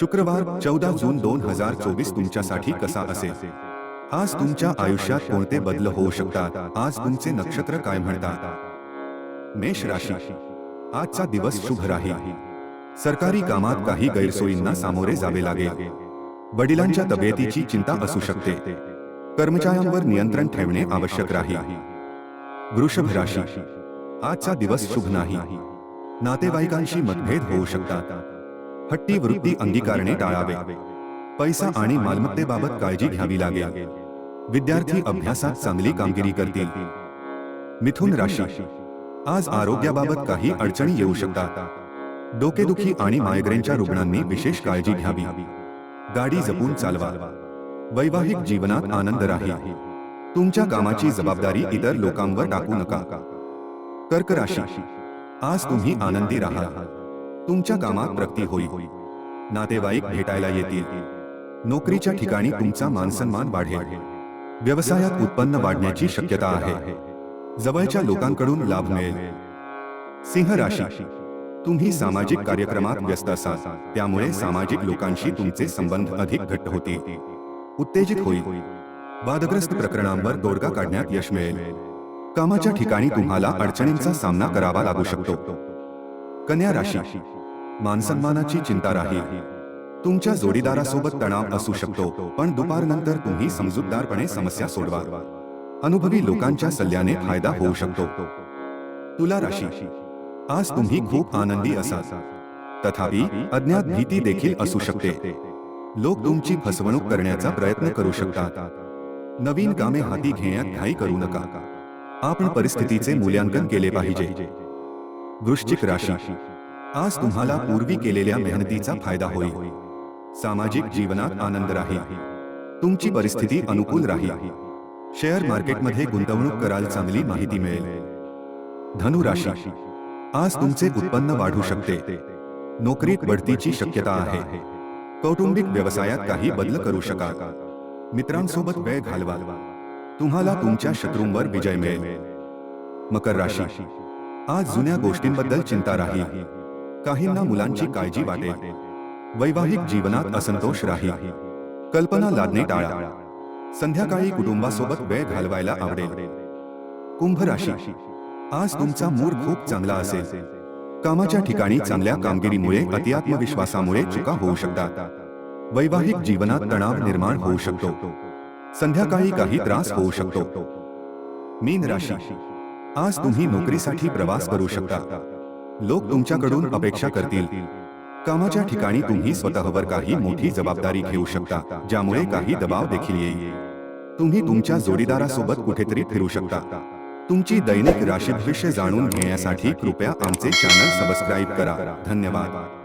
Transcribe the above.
शुक्रवार चौदा जून दोन हजार चोवीस तुमच्यासाठी कसा असेल? आज तुमच्या आयुष्यात कोणते बदल होऊ शकतात? आज तुमचे नक्षत्र काय म्हणतात? मेष राशी. आजचा दिवस शुभ राहील सरकारी कामात काही गैरसोयींना सामोरे जावे लागेल. वडिलांच्या तब्येतीची चिंता असू शकते. कर्मचाऱ्यांवर नियंत्रण ठेवणे आवश्यक राहील वृषभ राशी. आजचा दिवस शुभ नाही. नातेवाईकांशी मतभेद होऊ शकतात. हट्टी वृत्ती अंगीकारणे टाळावे. पैसा आणि मालमत्तेबाबत काळजी घ्यावी लागेल. विद्यार्थी अभ्यासात चांगली कामगिरी करतील. मिथुन राशी. आज आरोग्याबाबत काही अडचणी येऊ शकतात. डोकेदुखी आणि मायग्रेनच्या रुग्णांनी विशेष काळजी घ्यावी. गाडी जपून चालवा. वैवाहिक जीवनात आनंद राहील. तुमच्या कामाची जबाबदारी इतर लोकांवर टाकू नका. कर्क राशी. आज तुम्ही आनंदी राहाल. तुमच्या कामात प्रगती होईल. नातेवाईक भेटायला येतील. नोकरीच्या ठिकाणी तुमचा मानसन्मान वाढेल. व्यवसायात उत्पन्न वाढण्याची शक्यता आहे. जवळच्या लोकांकडून लाभ मिळेल. सिंह राशी. तुम्ही सामाजिक कार्यक्रमात व्यस्त असाल. त्यामुळे सामाजिक लोकांशी तुमचे संबंध अधिक घट्ट होतील. उत्तेजित होईल. वादग्रस्त प्रकरणांवर तोडगा काढण्यात यश मिळेल. कामाच्या ठिकाणी तुम्हाला अडचणींचा सामना करावा लागू शकतो. कन्या राशी. मानसन्मानाची चिंता राहील तुमच्या जोडीदारासोबत तणाव असू शकतो पण दुपारनंतर तुम्ही समजूतदारपणे समस्या सोडवा. अनुभवी लोकांच्या सल्ल्याने फायदा होऊ शकतो. तुला राशी. आज तुम्ही खूप आनंदी असाल. तथापि अज्ञात भीती देखील असू शकते. लोक तुमची फसवणूक करण्याचा प्रयत्न करू शकतात. नवीन कामे हाती घेण्यात घाई करू नका. आपण परिस्थितीचे मूल्यांकन केले पाहिजे. वृश्चिक राशी. आज तुम्हाला पूर्वी केलेल्या मेहनतीचा फायदा होईल. सामाजिक जीवनात आनंद राहील. तुमची परिस्थिती अनुकूल राहील. शेअर मार्केटमध्ये गुंतवणूक कराल चांगली माहिती मिळेल. धनु राशी. आज तुमचे उत्पन्न वाढू शकते. नोकरीत बढतीची शक्यता आहे. कौटुंबिक व्यवसायात काही बदल करू शकाल. मित्रांसोबत वेळ घालवा तुम्हाला तुमच्या शत्रूंवर विजय मिळेल. मकर राशी. आज जुन्या गोष्टींबद्दल चिंता राहील काहींना मुलांची काळजी वाटेल वैवाहिक जीवनात असंतोष राहील कल्पना लादणे टाळा. संध्याकाळी कुटुंबासोबत वेळ घालवायला आवडेल. कुंभ राशी. आज तुमचा मूड खूप चांगला असेल. कामाच्या ठिकाणी चांगल्या कामगिरीमुळे अतिआत्मविश्वासामुळे चुका होऊ शकतात. वैवाहिक जीवनात तणाव निर्माण होऊ शकतो. संध्याकाळी काही त्रास होऊ शकतो. मीन राशी. आज तुम्ही नोकरीसाठी प्रवास करू शकता. लोक तुमच्याकडून अपेक्षा करतील. कामाच्या ठिकाणी तुम्ही स्वतःवर काही मोठी जबाबदारी घेऊ शकता ज्यामुळे काही दबाव देखील येईल. तुम्ही तुमच्या जोडीदारासोबत कुठेतरी फिरू शकता. तुमची दैनिक राशीभविष्य जाणून घेण्यासाठी कृपया आमचे चॅनल सबस्क्राईब करा. धन्यवाद.